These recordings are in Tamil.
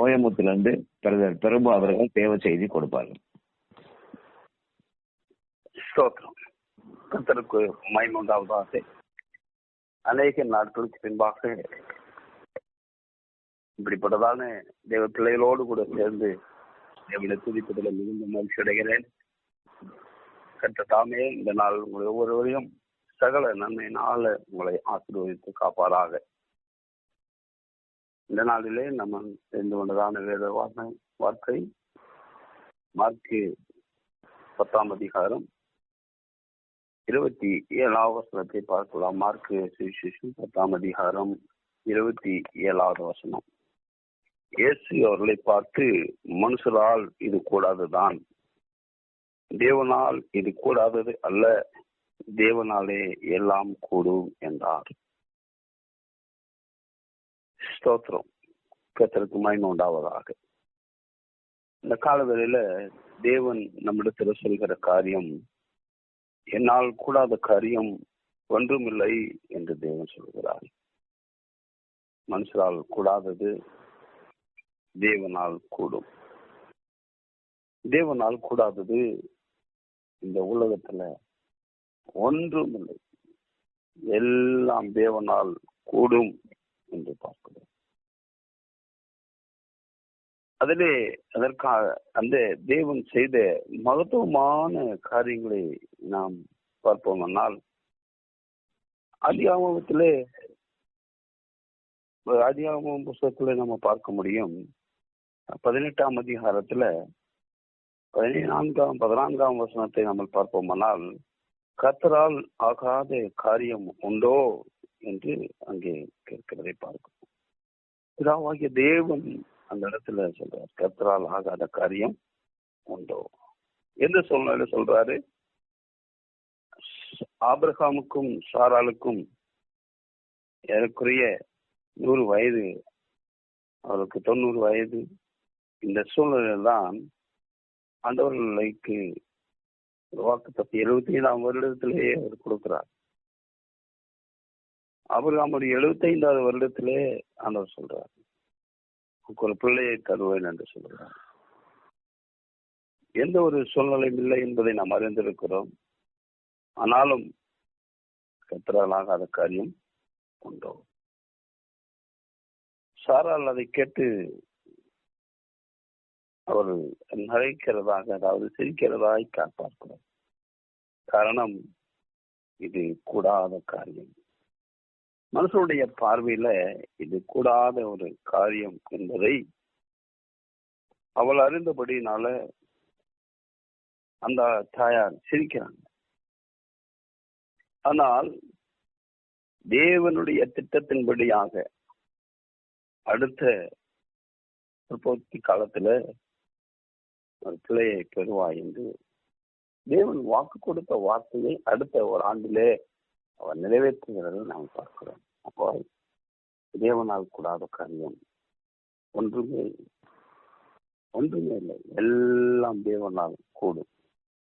கோயம்புத்தூர்ல பிரதர் பிரபு அவர்கள் தேவ செய்தி கொடுப்பார்கள். ஸ்தோத்திரம் கர்த்தருக்கு மைமுண்டாவதாக அநேக நாட்களுக்கு பின்பாக இப்படிப்பட்டதான தேவ பிள்ளைகளோடு கூட சேர்ந்து தேவனை துதிப்பதில் மிகுந்த மகிழ்ச்சி அடைகிறேன். கற்ற தாமே இந்த நாள் உங்களை ஒவ்வொருவரையும் சகல நன்மையினால உங்களை ஆசீர்வதித்து காப்பாராக. இந்த நாளிலே நம்ம தெரிந்து கொண்டதான வேத வார்த்தை வார்த்தை. மார்க்கு பத்தாம் அதிகாரம் இருபத்தி ஏழாவது வசனத்தை பார்க்கலாம். மார்க்கு சுவிசேஷம் பத்தாம் அதிகாரம் இருபத்தி ஏழாவது வசனம். இயேசு அவர்களை பார்த்து மனுஷரால் இது கூடாதுதான். தேவனால் இது கூடாதது அல்ல. தேவனாலே எல்லாம் கூடும் என்றார். ஸ்தோத்திரம். கத்தருக்கு மயம உண்டாவதாக. இந்த காலவேளையில தேவன் நம்மிடத்துல சொல்கிற காரியம் என்னால் கூடாத காரியம் ஒன்றுமில்லை என்று தேவன் சொல்கிறார். மனுஷரால் கூடாதது தேவனால் கூடும். தேவனால் கூடாதது இந்த உலகத்துல ஒன்றுமில்லை. எல்லாம் தேவனால் கூடும். என்று பார்க்கிறோம். அதிலே அதற்காக அந்த தேவன் செய்த மகத்துவமான காரியங்களை நாம் பார்ப்போம்னால் அதிகாமத்திலே அதிகாமம் புஸ்தகத்துல நம்ம பார்க்க முடியும். பதினெட்டாம் அதிகாரத்துல பதினான்காம் பதினான்காம் வசனத்தை நம்ம பார்ப்போமானால் கத்தரால் ஆகாத காரியம் உண்டோ என்று அங்கே கேட்கிறதை பார்க்கிறோம் பிதாவாகிய தேவன் அந்த இடத்துல சொல்றார் கத்தரால் ஆகாத காரியம் உண்டோ? எந்த சூழ்நிலை சொல்றாரு. ஆபிரகாமுக்கும் சாராளுக்கும் ஏறக்குறைய நூறு வயது அவருக்கு தொண்ணூறு வயது. இந்த சூழ்நிலையில் தான் ஆண்டவர்களுக்கு வாக்கு தப்பி எழுபத்தி ஏழாம் வருடத்திலேயே அவர் கொடுக்கிறார். அவர் எழுபத்தி ஐந்தாவது வருடத்திலே ஆண்டவர் சொல்றார். ஒரு பிள்ளையை தருவேன் என்று சொல்கிறார் எந்த ஒரு சூழ்நிலையும் இல்லை என்பதை நாம் அறிந்திருக்கிறோம். ஆனாலும் கத்தராலாகாத காரியம் உண்டோ? சாரால் அதை கேட்டு அவர் நகைக்கிறதாக அதாவது சிரிக்கிறதாய் பார்க்கிறோம் காரணம் இது கூடாத காரியம். மனுஷனுடைய பார்வையில இது கூடாத ஒரு காரியம் என்பதை அவள் அறிந்தபடினால அந்த தாயார் சிரிக்கிறாங்க. ஆனால் தேவனுடைய திட்டத்தின்படியாக அடுத்த பிற்போக்கி காலத்துல ஒரு பிள்ளையை பெறுவாய் என்று தேவன் வாக்கு கொடுத்த வார்த்தையை அடுத்த ஒரு ஆண்டிலே அவர் நிறைவேற்றுகிறதை நாம் பார்க்கிறோம். அப்போ தேவனால் கூடாத காரியம் ஒன்றுமே ஒன்றுமே இல்லை. எல்லாம் தேவனால் கூடும்.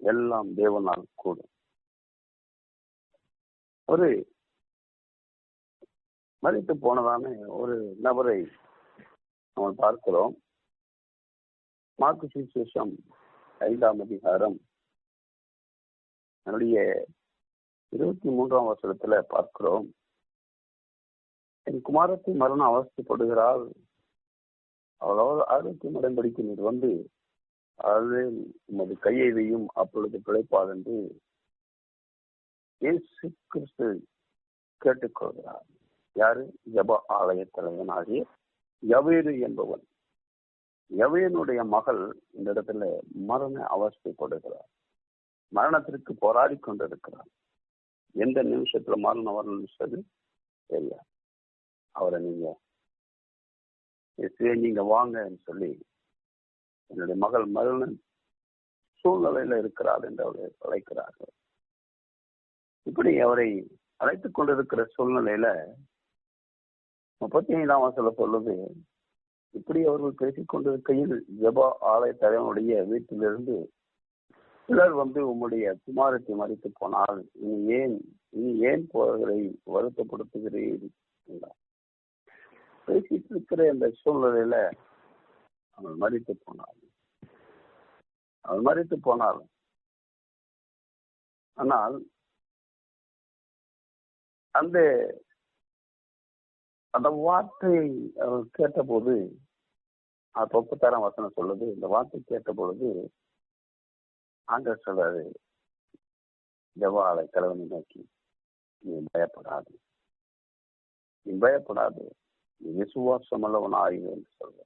எல்லாம் தேவனால் கூடும். ஒரு மறித்து போனதான ஒரு நபரை நம்ம பார்க்கிறோம். மார்க்கு சுவிசேஷம் ஐந்தாம் அதிகாரம் என்னுடைய இருபத்தி மூன்றாம் வருஷத்துல பார்க்கிறோம். என் குமாரத்தை மரணம் அவஸ்தைப்படுகிறாள். அவளோட ஆரோக்கியம் உடன்படிக்கை நீர் வந்து அது உமது கையை வையும் அப்பொழுது பிழைப்பாள் என்று இயேசு கிறிஸ்து கேட்டுக்கொள்கிறார். யாரு? ஜப ஆலய தலைவனாகிய யவேரு என்பவன். யவேனுடைய மகள் இந்த இடத்துல மரண அவஸ்தைப்படுகிறார் மரணத்திற்கு போராடி கொண்டிருக்கிறார் எந்த நிமிஷத்துல மரணம் வரணும்னு தெரியாது அவரை நீங்க நீங்க வாங்கன்னு சொல்லி என்னுடைய மகள் மரண சூழ்நிலையில இருக்கிறார் என்று அவரை அழைக்கிறார்கள். இப்படி அவரை அழைத்துக் கொண்டிருக்கிற சூழ்நிலையில முப்பத்தி ஐந்தாம் வாசல சொல்லுது இப்படி அவர்கள் பேசிக் கொண்டிருக்கையில் ஜபா ஆலய தலைவனுடைய வீட்டிலிருந்து சிலர் வந்து உம்முடைய குமாரத்தை மறித்து போனால் நீ ஏன் நீ ஏன் போர்களை வருத்தப்படுத்துகிறீர்? பேசிட்டு இருக்கிற இந்த சூழ்நிலையில அவள் மறித்து போனாள் அவள் மறித்து போனாள் ஆனால் அந்த அந்த வார்த்தையை அவர் கேட்டபோது அது முப்பத்தாறாம் வசனம் சொல்லுது. இந்த வார்த்தை கேட்ட பொழுது ஆண்டர் சொல்றாரு ஜவாலை தலைவனை நோக்கி நீ பயப்படாது. நீ பயப்படாது. நீ விசுவாசம் அல்லவன் ஆயுது என்று சொல்ற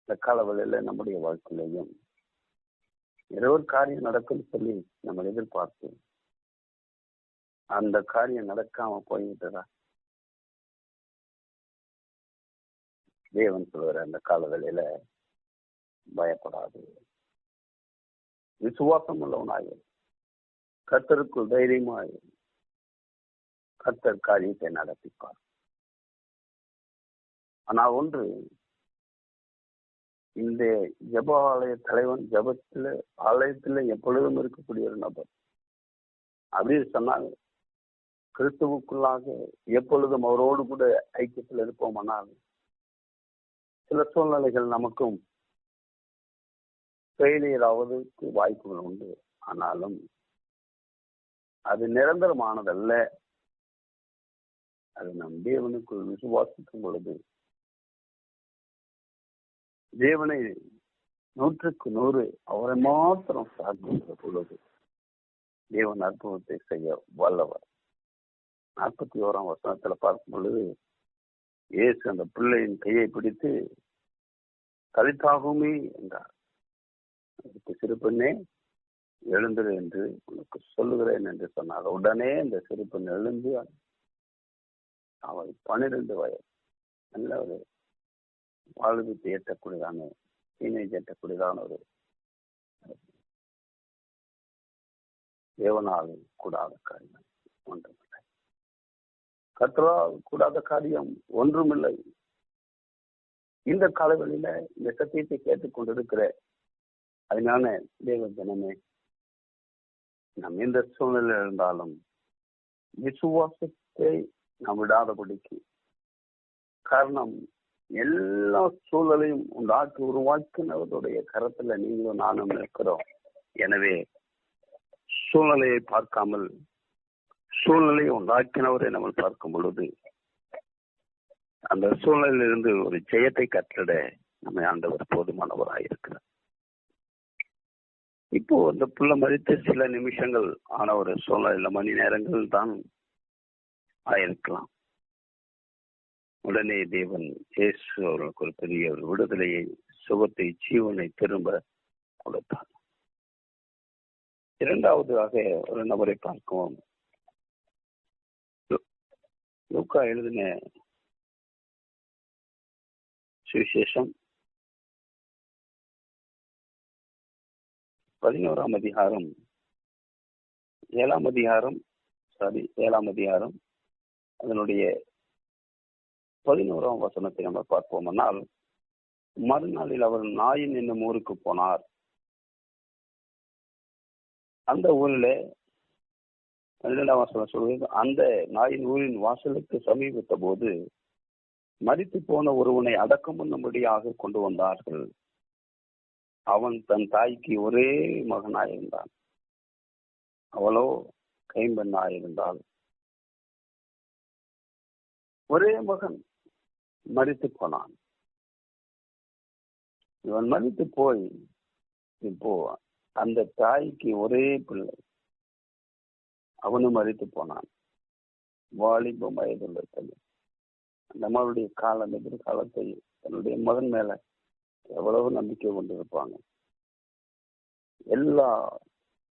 இந்த காலவெளியில நம்முடைய வாழ்க்கையிலையும் ஏதோ ஒரு காரியம் நடக்கும்னு சொல்லி நம்ம எதிர்பார்த்து அந்த காரியம் நடக்காம போய்விட்டதா? தேவன் சொல்லுவார் அந்த காலவேளையில பயப்படாது. விசுவாசம் உள்ளவனாக கத்தருக்குள் தைரியமாய் கத்தர் காரியத்தை நடத்திப்பார். ஆனா ஒன்று இந்த ஜப ஆலய தலைவன் ஜபத்துல ஆலயத்துல எப்பொழுதும் இருக்கக்கூடிய ஒரு நபர். அப்படின்னு சொன்னாங்க கிறிஸ்துவுக்குள்ளாக எப்பொழுதும் அவரோடு கூட ஐக்கியத்தில் இருப்போமானால் சில சூழ்நிலைகள் நமக்கும் ஃபெயிலியர் ஆவதற்கு வாய்ப்புகள் உண்டு. ஆனாலும் அது நிரந்தரமானதல்ல. அது நம் தேவனுக்குள் விசுவாசிக்கும் பொழுது தேவனை நூற்றுக்கு நூறு அவரை மாத்திரம் சார்ந்திருக்கிற பொழுது தேவன் அற்புதத்தை செய்ய வல்லவர். நாற்பத்தி ஓராம் வசனத்துல பார்க்கும் பொழுது இயேசு அந்த பிள்ளையின் கையை பிடித்து கலித்தாகுமே என்றார். அதுக்கு சிறு பெண்ணே எழுந்துரு என்று உனக்கு சொல்லுகிறேன் என்று சொன்னார். உடனே இந்த சிறு பெண் எழுந்து அவள் பன்னிரண்டு வயது. நல்ல ஒரு வாழ்வுக்கு ஏற்றக்கூடியதான டீனேஜ் ஏற்றக்கூடியதான ஒரு தேவனால் கூடாத காரியம் ஒன்றுமில்லை. கத்தரால் கூடாத காரியம் ஒன்றுமில்லை. இந்த காலவெளியில இந்த சத்தியத்தை கேட்டுக்கொண்டிருக்கிற அதனால தேவ ஜனமே நம் எந்த சூழ்நிலை இருந்தாலும் விசுவாசத்தை நாம் விடாதபடிக்கு காரணம் எல்லா சூழலையும் உண்டாக்கி உருவாக்கினவருடைய கரத்துல நீங்களும் நானும் இருக்கிறோம் எனவே சூழ்நிலையை பார்க்காமல் சூழ்நிலையை உண்டாக்கினவரை நம்ம பார்க்கும் பொழுது அந்த சூழ்நிலையிலிருந்து ஒரு ஜெயத்தை கற்றிட நம்மை ஆண்டவர் போதுமானவராக இருக்கிறார் இப்போ அந்த புள்ள மறித்து சில நிமிஷங்கள் ஆன ஒரு சூழ்நிலை மணி நேரங்கள் தான் ஆயிருக்கலாம். உடனே தேவன் இயேசு அவர்களுக்கு ஒரு பெரிய ஒரு விடுதலையை சுகத்தை ஜீவனை திரும்ப கொடுத்தார். இரண்டாவதாக ஒரு நபரை பார்க்கவும். லூக்கா எழுதின சுவிசேஷம் பதினோராம் அதிகாரம் ஏழாம் அதிகாரம் சாரி ஏழாம் அதிகாரம் அதனுடைய பதினோராம் வசனத்தை நம்ம பார்ப்போம்னால் மறுநாளில் அவர் நாயின் என்னும் ஊருக்கு போனார். அந்த ஊரில் பன்னிரெண்டாம் வசனம் சொல்வது அந்த நாயின் ஊரின் வாசலுக்கு சமீபித்த போது மறித்து போன ஒருவனை அடக்கம் பண்ணும்படியாக கொண்டு வந்தார்கள். அவன் தன் தாய்க்கு ஒரே மகனாயிருந்தான் அவளோ கைம்பெண்ணாயிருந்தாள் ஒரே மகன் மறித்து போனான். இவன் மறித்து போய் இப்போ அந்த தாய்க்கு ஒரே பிள்ளை. அவனும் மறித்து போனான். வாலிப வயதுள்ள தள்ளி அந்த அம்மாவுடைய காலம் எதிர்காலத்தை தன்னுடைய மகன் மேல எவ்வளவு நம்பிக்கை கொண்டிருப்பாங்க. எல்லா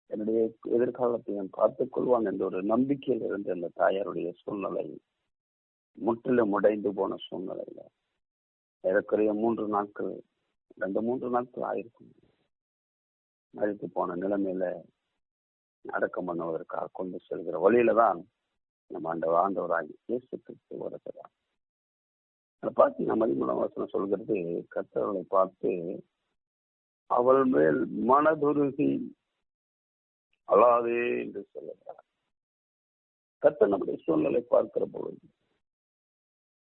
என்னுடைய எதிர்காலத்தையும் பார்த்துக் கொள்வான் என்ற ஒரு நம்பிக்கையில் இருந்த அந்த தாயாருடைய சூழ்நிலை முற்றிலும் உடைந்து போன சூழ்நிலையில. ஏறக்குறைய மூன்று நாட்கள் ரெண்டு மூன்று நாட்கள் ஆயிருக்கும். மறித்து போன நிலைமையில அடக்கம் பண்ணுவதற்காக கொண்டு செல்கிற வழியில தான் நம்ம அந்த ஆண்டவராகி இயேசு கிறிஸ்து வருகிறார். அதை பார்த்து மதிமூலம் வசனம் சொல்கிறது கத்தவளை பார்த்து அவள் மேல் மனதுருகி அழாதே என்று சொல்லுகிறார். கத்த நம்முடைய சூழ்நிலை பார்க்கிற பொழுது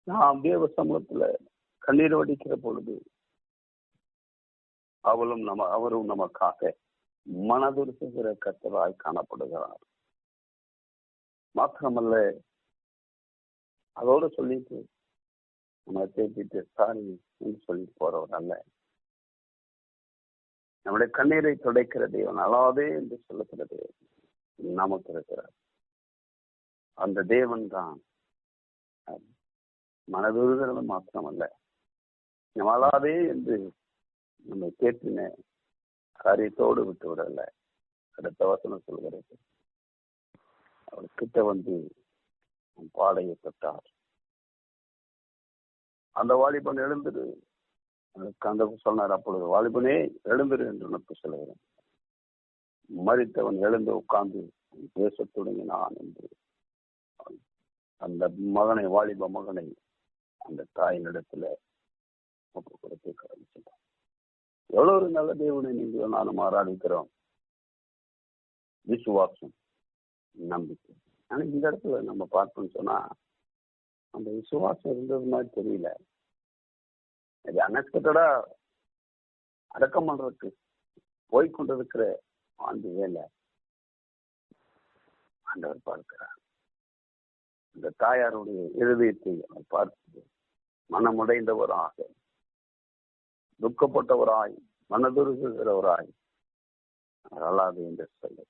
நாம் தேவ சமூகத்துல கண்ணீர் வடிக்கிற பொழுது அவளும் நம்ம அவரும் நமக்காக மனதுருசுகிற கத்தராய் காணப்படுகிறார். மாத்திரமல்ல அதோட சொல்லிட்டு நம்ம தேத்திட்டு சாரி என்று சொல்லிட்டு போறவர் அல்ல நம்முடைய கண்ணீரை துடைக்கிற தேவன் அழாதே என்று சொல்லக்கிற தேவன் நமக்கு இருக்கிறார். அந்த தேவன் தான். மனதுருகிறது மாத்திரமல்ல. அழாதே என்று நம்ம கேட்டின காரியத்தோடு விட்டு விடல. அடுத்த வசனம் சொல்கிறது. அவர் கிட்ட வந்து பாடையை தொட்டார் அந்த வாலிபன் எழுந்துரு. அந்த சொன்னார் அப்பொழுது வாலிபனே எழுந்துரு என்று உனக்கு சொல்லுகிறேன். மறித்தவன் எழுந்து உட்கார்ந்து பேசத் தொடங்கினான் என்று. அந்த மகனை வாலிப மகனை அந்த தாயினிடத்துல ஒப்பு கொடுத்து கடமைச்சிட்டான் எவ்வளவு ஒரு நல்ல தேவனை நீங்கள் நானும் ஆராதிக்கிறோம். விசுவாசம் நம்பிக்கை. ஆனா இந்த இடத்துல நம்ம பார்ப்போம்னு சொன்னா அந்த விசுவாசம் இருந்தது மாதிரி தெரியல. அது அன்எக்ஸ்பெக்டடா அடக்கம் பண்றதுக்கு போய்கொண்டிருக்கிற ஆண்டு வேலை. ஆண்டவர் பார்க்கிறார். இந்த தாயாருடைய இருதயத்தை அவர் பார்த்து மனமுடைந்தவராக துக்கப்பட்டவராய் மனதுருகிறவராய் அல்லாது என்று சொல்ல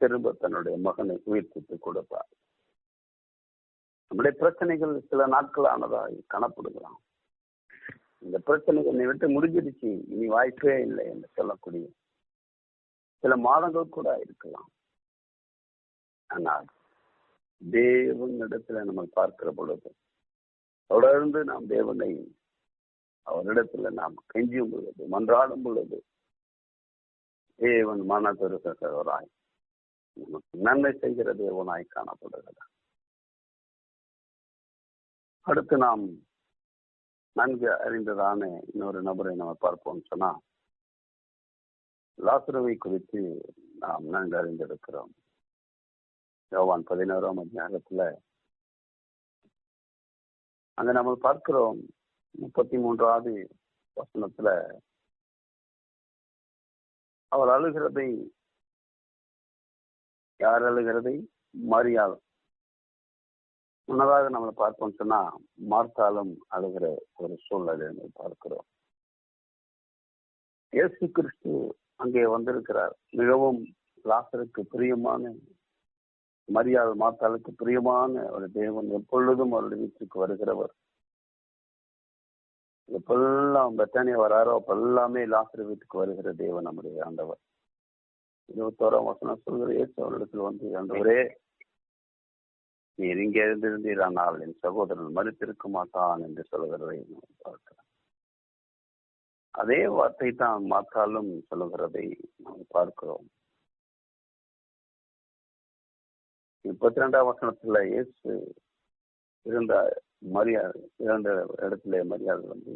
திரும்ப தன்னுடைய மகனை உயிர்ப்பித்து கொடுப்பார். நம்முடைய பிரச்சனைகள் சில நாட்கள் ஆனதாய் காணப்படுகிறான். இந்த பிரச்சனைகள் என்னை விட்டு முடிஞ்சிருச்சு இனி வாய்ப்பே இல்லை என்று சொல்லக்கூடிய சில மாதங்கள் கூட இருக்கலாம். ஆனால் தேவனிடத்துல நம்ம பார்க்கிற பொழுது தொடர்ந்து நாம் தேவனை அவரிடத்துல நாம் கெஞ்சும் பொழுது மன்றாடும் பொழுது தேவன் மனதொருகிறாய் நமக்கு நன்மை செய்கிற தேவனாய் காணப்படுகிறார். அடுத்து நாம் நன்கு அறிந்ததான இன்னொரு நபரை நம்ம பார்ப்போம் சொன்னா லாசுரவை குறித்து நாம் நன்கு அறிந்திருக்கிறோம். யோவான் பதினோராம் அதிகாரத்துல அங்க நம்ம பார்க்கிறோம் முப்பத்தி மூன்றாவது வசனத்துல அவர் அழுகிறதை யார் அழுகிறதை? மரியாள். முன்னதாக நம்ம பார்ப்போம் சொன்னா மார்த்தாலும் அழுகிற ஒரு சூழ்நிலை நம்ம பார்க்கிறோம். இயேசு கிறிஸ்து அங்கே வந்திருக்கிறார். மிகவும் லாசருக்கு பிரியமான மரியாதை மாத்தாளுக்கு பிரியமான ஒரு தேவன் எப்பொழுதும் அவருடைய வீட்டுக்கு வருகிறவர். எப்பெல்லாம் பெத்தானியா வராரோ அப்பெல்லாமே லாசர் வீட்டுக்கு வருகிற தேவன் நம்முடைய ஆண்டவர். இருபத்தோராம் வசனம் சொல்கிற இயேசு அவரிடத்தில் வந்து ஆண்டவரே நீர் இங்கே இருந்திருந்தீர் ஆனால் என் சகோதரன் மறுத்திருக்க மாட்டான் என்று சொல்கிறதை பார்க்கிறோம் அதே வார்த்தை தான் மாத்தாலும் சொல்லுகிறதை நாம் பார்க்கிறோம். முப்பத்தி ரெண்டாம் வசனத்துல இயேசு இருந்த மரியாதை இறந்த இடத்துல மரியாதை வந்து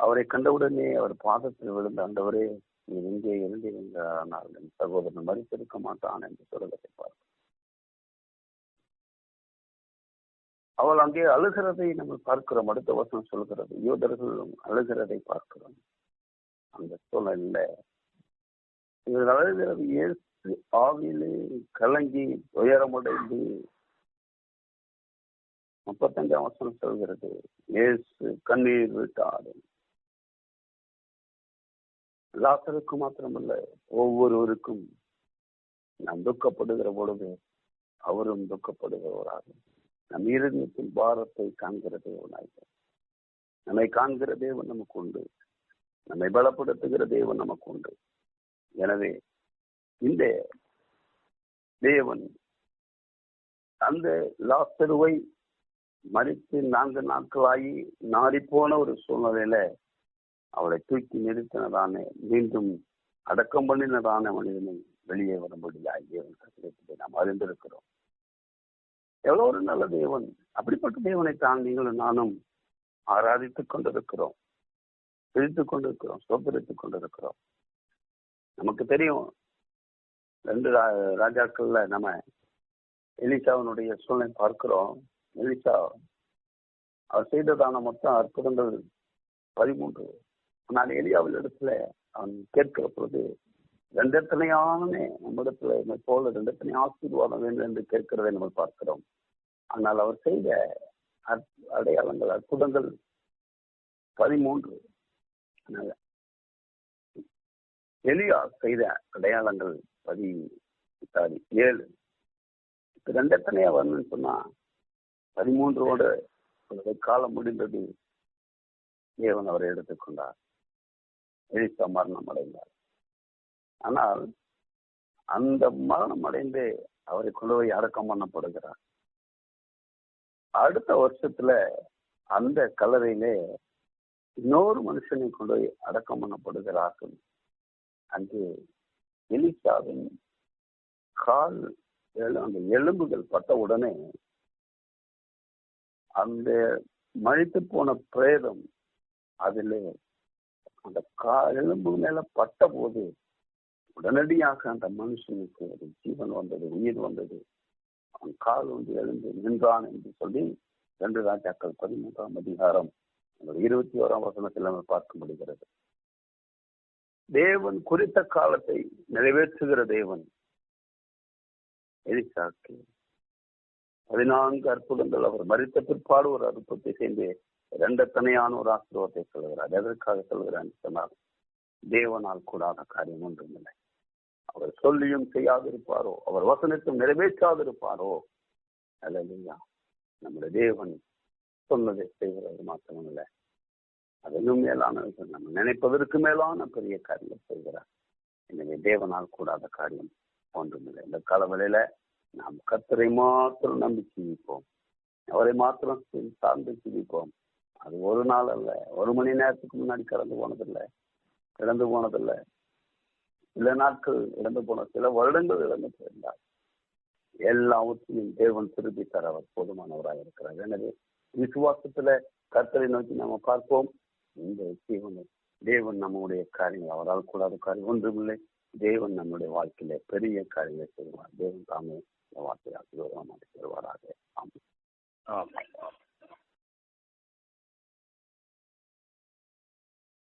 அவரை கண்டவுடனே அவர் பாதத்தில் விழுந்த ஆண்டவரே நீர் இங்கே இருந்தீங்க ஆனால் என் சகோதரன் மறித்திருக்க மாட்டான் என்று சொல்வதை பார்க்கிறோம். அவள் அங்கே அழுகிறதை நம்ம பார்க்கிறோம். அடுத்த வசனம் சொல்கிறது யூதர்களும் அழுகிறதை பார்க்கிறோம். அந்த சூழல்ல இவர் அழுகிறது இயேசு ஆவிலே கலங்கி துயரமடைந்து முப்பத்தஞ்சாம் வசனம் சொல்கிறது இயேசு கண்ணீர் விட்டாரு. லாசருக்கு மாத்திரமல்ல ஒவ்வொருவருக்கும் நாம் துக்கப்படுகிற பொழுது அவரும் துக்கப்படுகிறவராகும். நம் இருதயத்தின் பாரத்தை காண்கிற தேவனாய் நம்மை காண்கிற தேவன் நமக்கு உண்டு. நம்மை பலப்படுத்துகிற தேவன் நமக்கு உண்டு. எனவே இந்த தேவன் அந்த லாஸ்தருவை மறித்து நான்கு நாட்களாகி நாடிப்போன ஒரு சூழ்நிலையில அவளை தூக்கி நிறுத்தினதான மீண்டும் அடக்கம் பண்ணினதான மனிதனை வெளியே வரும்படியாக தேவன் கட்டிடத்திலே நாம் அறிந்திருக்கிறோம். எவ்வளவு ஒரு நல்ல தேவன். அப்படிப்பட்ட தேவனை தான் நீங்களும் நானும் ஆராதித்துக் கொண்டிருக்கிறோம். பிரித்துக் கொண்டிருக்கிறோம் சோதரித்துக் கொண்டிருக்கிறோம். நமக்கு தெரியும் ரெண்டு ராஜாக்கள்ல நம்ம எலிசாவினுடைய சூழ்நிலை பார்க்கிறோம். எலிசா அவர் செய்ததான மொத்தம் அற்புதங்கள் பதிமூன்று. ஆனால் எலியாவில் இடத்துல அவன் கேட்கிற பொழுது ரெண்டத்தனையான நம்மிடத்துல என்னை போல ரெண்டத்தனை ஆசீர்வாதம் வேண்டும் என்று கேட்கிறதை நம்ம பார்க்கிறோம். ஆனால் அவர் செய்த அற்- அடையாளங்கள் அற்புதங்கள் பதிமூன்று. அதனால எலியா செய்த அடையாளங்கள் பதி சாரி ஏழு. இப்ப ரெண்டத்தனையா வரணும்னு சொன்னா பதிமூன்றோட அவருடைய காலம் முடிந்தது. தேவன் அவரை எடுத்துக்கொண்டார். எலிசா மரணம் அடைந்தார் ஆனால் அந்த மரணம் அடைந்து அவரை கொண்டு போய் அடக்கம் பண்ணப்படுகிறார். அடுத்த வருஷத்துல அந்த கல்லறையிலே இன்னொரு மனுஷனை கொண்டு போய் அடக்கம் பண்ணப்படுகிறார்கள் அங்கு எலிசாவின் கால் அந்த எலும்புகள் பட்ட உடனே அந்த மழித்து போன பிரேதம் அதிலே அந்த கா எலும்பு மேல பட்ட போது உடனடியாக அந்த மனுஷனுக்கு ஒரு ஜீவன் வந்தது உயிர் வந்தது. அவன் கால் வந்து எழுந்து நின்றான் என்று சொல்லி ரெண்டு ராஜாக்கள் பதிமூன்றாம் அதிகாரம் இருபத்தி ஓராம் வசனத்தில் நம்ம பார்க்க முடிகிறது. தேவன் குறித்த காலத்தை நிறைவேற்றுகிற தேவன் எலிசாக்கு. பதினான்கு அற்புதங்கள் அவர் மறித்த பிற்பாடு ஒரு அற்புதத்தை செய்து இரண்டத்தனையான ஒரு ஆசீர்வாதத்தை சொல்கிறார் எதற்காக சொல்கிறான் சொன்னால் தேவனால் கூடாத காரியம் ஒன்றுமில்லை. அவர் சொல்லியும் செய்யாதிருப்பாரோ? அவர் வசனத்தும் நிறைவேற்றாதிருப்பாரோ? அல்லையா நம்முடைய தேவன் சொன்னதை செய்கிறது மாத்திரமில்லை. அதிலும் மேலான நம்ம நினைப்பதற்கு மேலான பெரிய காரியம் செய்கிறார். எனவே தேவனால் கூடாத காரியம் ஒன்றுமில்லை. இந்த காலவெளியில நாம் கத்தரை மாத்திரம் நம்பி ஜீவிப்போம். அவரை மாத்திரம் சார்ந்து ஜீவிப்போம். அது ஒரு நாள் அல்ல. ஒரு மணி நேரத்துக்கு முன்னாடி கடந்து போனதில்லை. கடந்து போனதில்லை. சில நாட்கள் இழந்து போன சில வருடங்கள் இழந்து போயிருந்தார். எல்லாவற்றையும் தேவன் திருப்பி தர அவர் போதுமானவராக இருக்கிறார். எனவே விசுவாசத்துல கர்த்தரை நோக்கி நாம பார்ப்போம். இந்த ஜீவனை தேவன் நம்முடைய காரியங்கள் அவரால் கூடாத காரியம் ஒன்றுமில்லை. தேவன் நம்முடைய வாழ்க்கையில பெரிய காரியங்களை செய்வார். தேவன் தாமே இந்த வார்த்தையை ஆசீர்வாதமாக தருவாராக ஆமாம் ஆமாம்